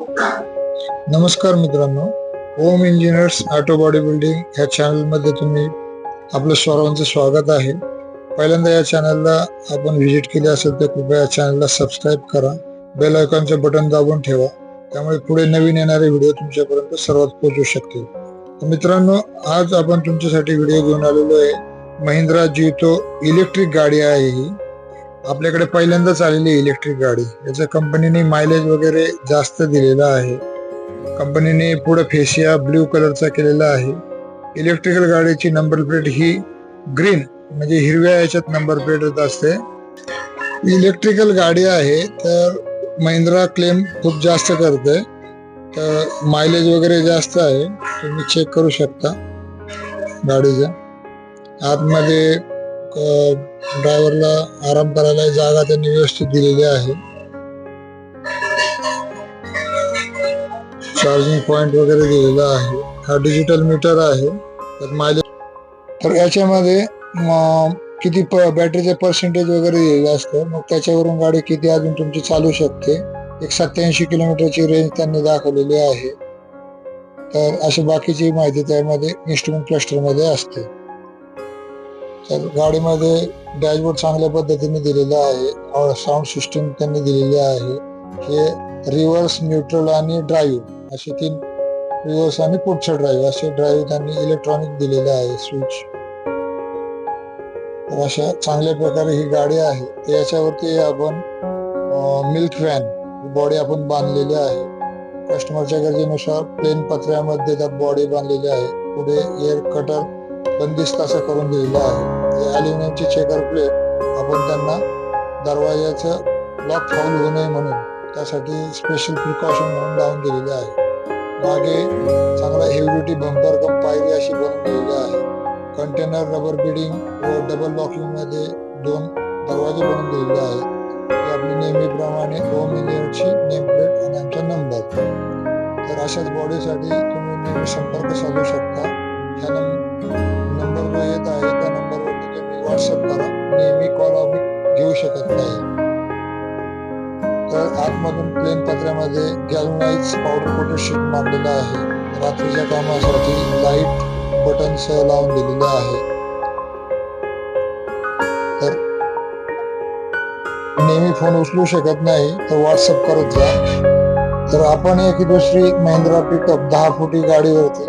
नमस्कार मित्रांनो Om engineers auto body building ह्या चॅनलमध्ये तुम्ही आपलं सर्वांचं स्वागत आहे. पहिल्यांदा या चॅनलला आपण व्हिजिट केली असेल तर कृपया या चॅनलला सबस्क्राईब करा बेल आयकॉनचे बटन दाबून ठेवा त्यामुळे पुढे नवीन येणारे व्हिडिओ तुमच्यापर्यंत सर्वात पोहोचू शकतील. तर मित्रांनो आज आपण तुमच्यासाठी व्हिडिओ घेऊन आलेलो आहे. महिंद्रा जीतो इलेक्ट्रिक गाडी आहे ही. आपल्याकडे पहिल्यांदाच आलेली इलेक्ट्रिक गाडी. याचं कंपनीने मायलेज वगैरे जास्त दिलेला आहे. कंपनीने पुढे फेसिया ब्ल्यू कलरचा केलेला आहे. इलेक्ट्रिकल गाडीची नंबर प्लेट ही ग्रीन म्हणजे हिरव्या याच्यात नंबर प्लेट असते. इलेक्ट्रिकल गाडी आहे तर महिंद्रा क्लेम खूप जास्त करते. तर मायलेज वगैरे जास्त आहे. तुम्ही चेक करू शकता गाडीचं. आतमध्ये ड्रायव्हरला आराम करायला जागा त्यांनी व्यवस्थित दिलेली आहे. चार्जिंग पॉइंट वगैरे दिलेला आहे. हा डिजिटल मीटर आहे. तर मायलेज तर याच्यामध्ये किती प बॅटरीचे पर्सेंटेज वगैरे दिलेलं असतं. मग त्याच्यावरून गाडी किती अजून तुमची चालू शकते. एक सत्याऐंशी किलोमीटरची रेंज त्यांनी दाखवलेली आहे. तर अशी बाकीची माहिती त्यामध्ये इन्स्ट्रुमेंट क्लस्टरमध्ये असते. तर गाडीमध्ये डॅशबोर्ड चांगल्या पद्धतीने दिलेला आहे. साऊंड सिस्टीम त्यांनी दिलेली आहे. हे रिव्हर्स न्यूट्रल आणि ड्राईव्ह असे तीन रिव्हर्स आणि पुढचे ड्राईव्ह असे ड्राईव्ह त्यांनी इलेक्ट्रॉनिक दिलेले आहे स्विच तर अशा चांगल्या प्रकारे ही गाडी आहे. तर याच्यावरती आपण मिल्क व्हॅन बॉडी आपण बांधलेली आहे. कस्टमरच्या गरजेनुसार प्लेन पत्र्यामध्ये त्यात बॉडी बांधलेली आहे. पुढे एअर कटर बंदिस्त असं करून दिलेलं आहे. अल्युमिनियमची चेकर प्लेट आपण त्यांना दरवाजाचं लॉक फाऊल होऊ नये म्हणून. त्यासाठी स्पेशल प्रिकॉशन म्हणून लावून दिलेले आहे. मागे चांगला हेवी बंपर कम पायरी अशी बनवून दिलेली आहे. कंटेनर रबर बिडिंग व डबल लॉकिंगमध्ये दोन दरवाजे बनवून दिलेले आहेत. आपली नेहमीप्रमाणे होम इंजिनियरची नेम प्लेट आणि आमचा नंबर तर अशाच बॉडीसाठी तुम्ही नेहमी संपर्क साधू शकता. ह्या नंबर नेहमी कॉल आम्ही घेऊ शकत नाही. तर आतमधून प्लेन पत्र्यामध्ये गॅल्वनाइज पावडर कोटेड शीट मारलेलं आहे. रात्रीच्या कामासाठी लाइट बटन सह लावून दिलेलं आहे. तर नेहमी फोन उचलू शकत नाही तर व्हॉट्सअप करत जा. तर आपण एक दुसरी महिंद्रा पिकअप दहा फुटी गाडीवरती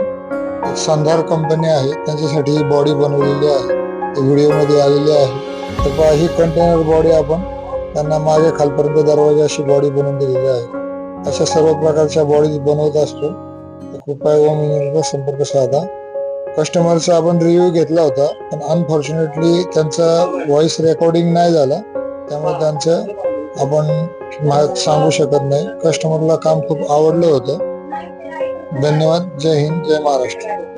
एक संधार कंपनी आहे. त्यांच्यासाठी ही बॉडी बनवलेली आहे. व्हिडिओमध्ये आलेली आहे. तर ही कंटेनर बॉडी आपण त्यांना मागे खालपर्यंत दरवाजा अशी बॉडी बनवून दिलेली आहे. अशा सर्व प्रकारच्या बॉडी बनवत असतो. तर कृपया ओम इंजिनियरचा संपर्क साधा. कस्टमरचा आपण रिव्ह्यू घेतला होता पण अनफॉर्च्युनेटली त्यांचा व्हॉइस रेकॉर्डिंग नाही झाला. त्यामुळे त्यांचं आपण मा- सांगू शकत नाही. कस्टमरला काम खूप आवडलं होतं. धन्यवाद. जय हिंद जय महाराष्ट्र.